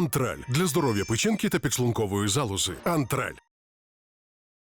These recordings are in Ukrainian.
Антраль для здоров'я печінки та підшлункової залози. Антраль.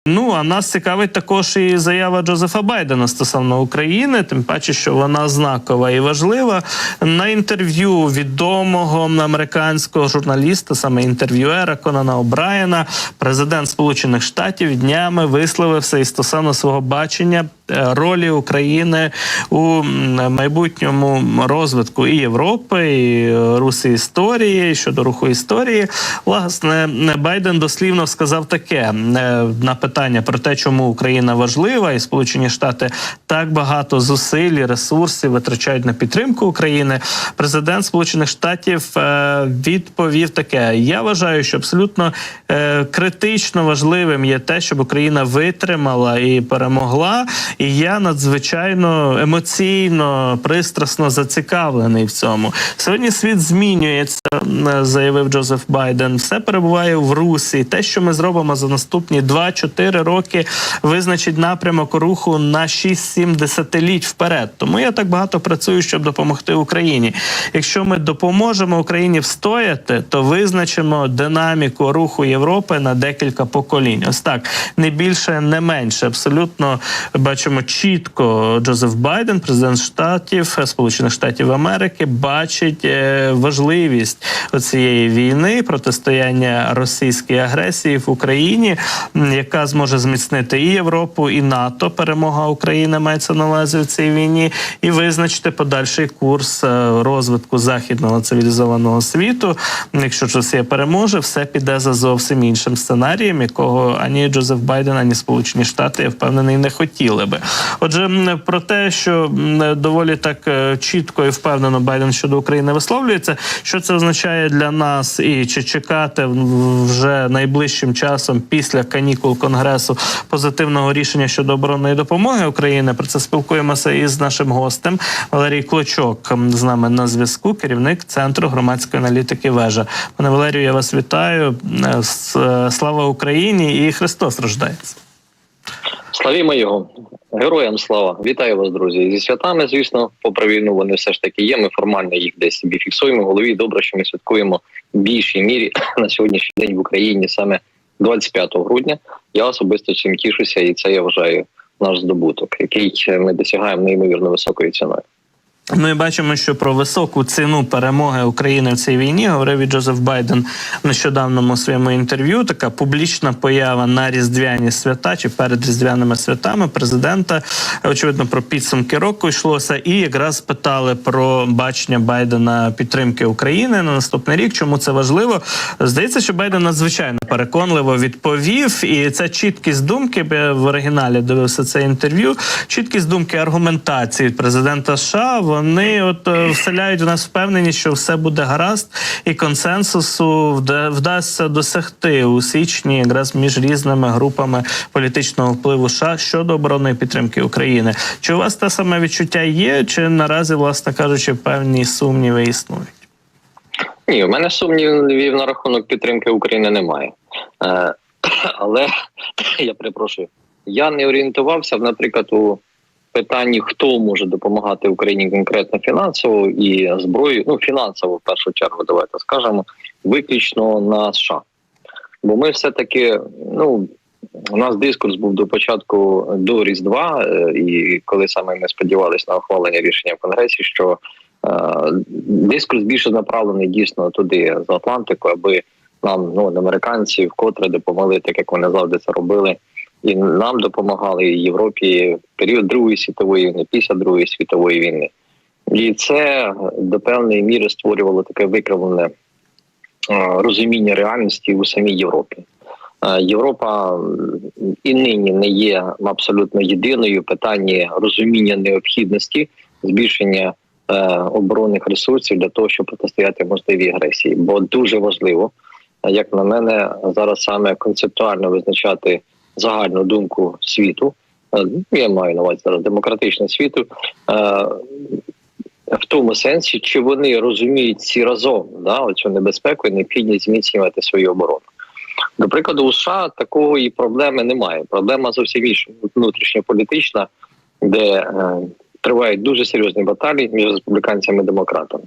Ну а нас цікавить також і заява Джозефа Байдена стосовно України, тим паче, що вона знакова і важлива. На інтерв'ю відомого американського журналіста, саме інтерв'юера Конана О'Брайена, президент Сполучених Штатів днями висловився і стосовно свого бачення ролі України у майбутньому розвитку і Європи, і е, Руси історії щодо руху історії. Власне, Байден дослівно сказав таке е, на питання про те, чому Україна важлива, і Сполучені Штати так багато зусиль і ресурсів витрачають на підтримку України. Президент Сполучених Штатів е, відповів таке: я вважаю, що абсолютно е, критично важливим є те, щоб Україна витримала і перемогла. І я надзвичайно емоційно, пристрасно зацікавлений в цьому. Сьогодні світ змінюється, заявив Джозеф Байден. Все перебуває в русі. Те, що ми зробимо за наступні 2-4 роки, визначить напрямок руху на 6-7 десятиліть вперед. Тому я так багато працюю, щоб допомогти Україні. Якщо ми допоможемо Україні встояти, то визначимо динаміку руху Європи на декілька поколінь. Ось так не більше, не менше. Абсолютно бачимо чітко. Джозеф Байден, президент штатів Сполучених Штатів Америки, бачить е, важливість цієї війни протистояння російській агресії в Україні, яка зможе зміцнити і Європу, і НАТО. Перемога України мається на увазі в цій війні, і визначити подальший курс е, розвитку західного цивілізованого світу. Якщо Росія переможе, все піде за зовсім іншим сценарієм, якого ані Джозеф Байден, ані Сполучені Штати я впевнений не хотіли би. Отже, про те, що доволі так е, чітко і впевнено Байден щодо України висловлюється, що це означає для нас, і чи чекати вже найближчим часом після канікул конгресу позитивного рішення щодо оборонної допомоги України. Про це спілкуємося із нашим гостем Валерій Клочок з нами на зв'язку, керівник центру громадської аналітики. Вежа. Пане Валерію, я вас вітаю. Е, е, Слава Україні і Христос рождається. Славімо його, героям слава! Вітаю вас, друзі. Зі святами, звісно, попри війну вони все ж таки є. Ми формально їх десь собі фіксуємо в голові. Добре, що ми святкуємо в більшій мірі на сьогоднішній день в Україні саме 25 грудня. Я особисто цим тішуся, і це я вважаю наш здобуток, який ми досягаємо неймовірно високою ціною. Ну і бачимо, що про високу ціну перемоги України в цій війні говорив і Джозеф Байден в нещодавньому своєму інтерв'ю. Така публічна поява на різдвяні свята чи перед різдвяними святами президента. Очевидно, про підсумки року йшлося, і якраз питали про бачення Байдена підтримки України на наступний рік. Чому це важливо? Здається, що Байден надзвичайно переконливо відповів, і це чіткість думки. Я в оригіналі дивився це інтерв'ю. Чіткість думки аргументації президента США. Вони от е, вселяють в нас впевненість, що все буде гаразд, і консенсусу вда- вдасться досягти у січні, якраз між різними групами політичного впливу США щодо оборонної підтримки України. Чи у вас те саме відчуття є, чи наразі, власне кажучи, певні сумніви існують? Ні, у мене сумнівів на рахунок підтримки України немає. Е, але я перепрошую, я не орієнтувався, наприклад, у питанні, хто може допомагати Україні конкретно фінансово і зброю, ну фінансово в першу чергу, давайте скажемо, виключно на США. Бо ми все-таки, ну у нас дискурс був до початку до Різдва, е, і коли саме ми сподівалися на ухвалення рішення в Конгресі, що е, дискурс більше направлений дійсно туди за Атлантику, аби нам, ну американці, вкотре допомогли, так як вони завжди це робили, і нам допомагали і Європі в період Другої світової війни, після Другої світової війни. І це до певної міри створювало таке викривлене е, розуміння реальності у самій Європі. Е, Європа і нині не є абсолютно єдиною в питанні розуміння необхідності збільшення е, оборонних ресурсів для того, щоб протистояти можливій агресії. Бо дуже важливо, як на мене, зараз саме концептуально визначати загальну думку світу. Е, Я маю на увазі зараз демократичного світу. е, В тому сенсі, чи вони розуміють всі разом да, оцю небезпеку і необхідність зміцнювати свою оборону. До прикладу, у США такої проблеми немає. Проблема зовсім інша внутрішньополітична, де е, тривають дуже серйозні баталії між республіканцями і демократами,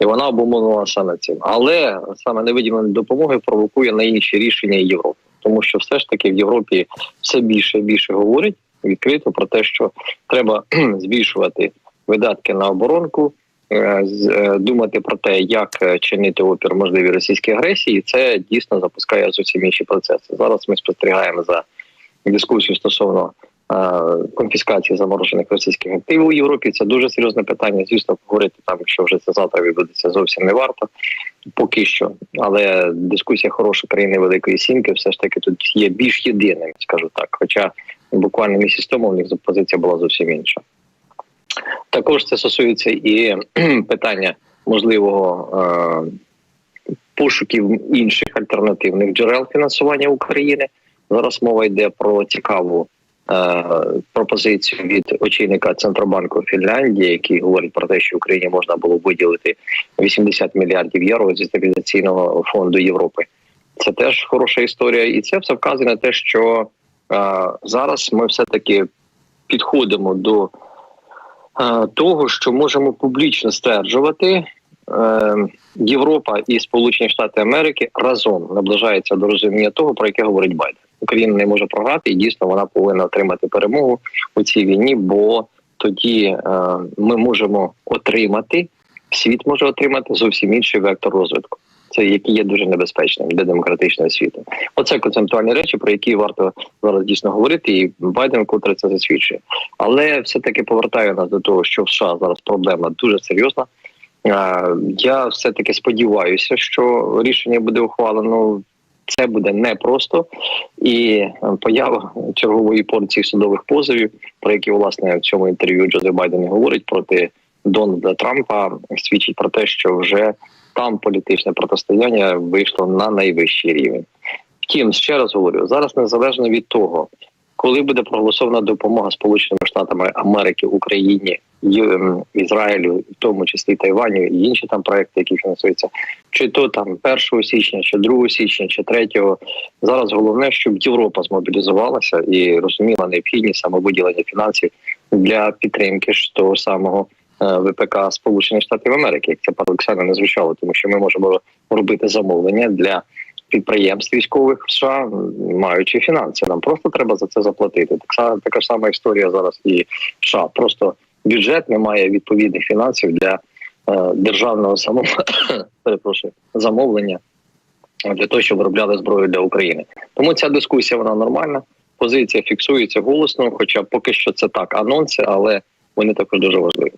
і вона обумовлена саме цим. Але саме невиділення допомоги провокує на інші рішення Європи, тому що все ж таки в Європі все більше і більше говорить відкрито про те, що треба збільшувати видатки на оборонку. е, е, Думати про те, як е, чинити опір можливій російській агресії, це дійсно запускає зовсім інші процеси. Зараз ми спостерігаємо за дискусію стосовно конфіскації заморожених російських активів у Європі. Це дуже серйозне питання. Звісно, говорити там, що вже це завтра відбудеться, зовсім не варто поки що. Але дискусія хороша країни Великої Сімки все ж таки тут є більш єдиним, скажу так. Хоча буквально місяць тому в них позиція була зовсім інша. Також це стосується і питання можливого е, пошуків інших альтернативних джерел фінансування України. Зараз мова йде про цікаву е, пропозицію від очільника центробанку Фінляндії, який говорить про те, що Україні можна було виділити 80 мільярдів євро зі стабілізаційного фонду Європи. Це теж хороша історія, і це все вказує на те, що е, зараз ми все таки підходимо до е, того, що можемо публічно стверджувати. Е, Європа і Сполучені Штати Америки разом наближаються до розуміння того, про яке говорить Байден. Україна не може програти, і дійсно вона повинна отримати перемогу у цій війні, бо тоді е, ми можемо отримати, світ може отримати зовсім інший вектор розвитку. Це який є дуже небезпечним для демократичного світу. Оце концептуальні речі, про які варто зараз дійсно говорити, і Байден котре це засвідчує. Але все таки повертаю нас до того, що в США зараз проблема дуже серйозна. Я все таки сподіваюся, що рішення буде ухвалено. Це буде непросто, і е, поява чергової порції судових позовів, про які власне в цьому інтерв'ю Джозеф Байден говорить проти Дональда Трампа, свідчить про те, що вже там політичне протистояння вийшло на найвищий рівень. Втім, ще раз говорю, зараз незалежно від того, коли буде проголосована допомога Сполученими Штатами Америки Україні, ем, Ізраїлю, в тому числі Тайваню і інші там проекти, які фінансуються, чи то там 1 січня, чи 2 січня, чи 3, Зараз головне, щоб Європа змобілізувалася і розуміла необхідність саме виділення фінансів для підтримки ж того самого е, ВПК Сполучених Штатів Америки, як це парадоксально не звучало, тому що ми можемо робити замовлення для підприємств військових в США, маючи фінанси. Нам просто треба за це заплатити. Так само така ж сама історія зараз і в США. Просто бюджет не має відповідних фінансів для е, державного само... замовлення для того, щоб виробляли зброю для України. Тому ця дискусія вона нормальна. Позиція фіксується голосно, хоча поки що це так анонси, але вони також дуже важливі.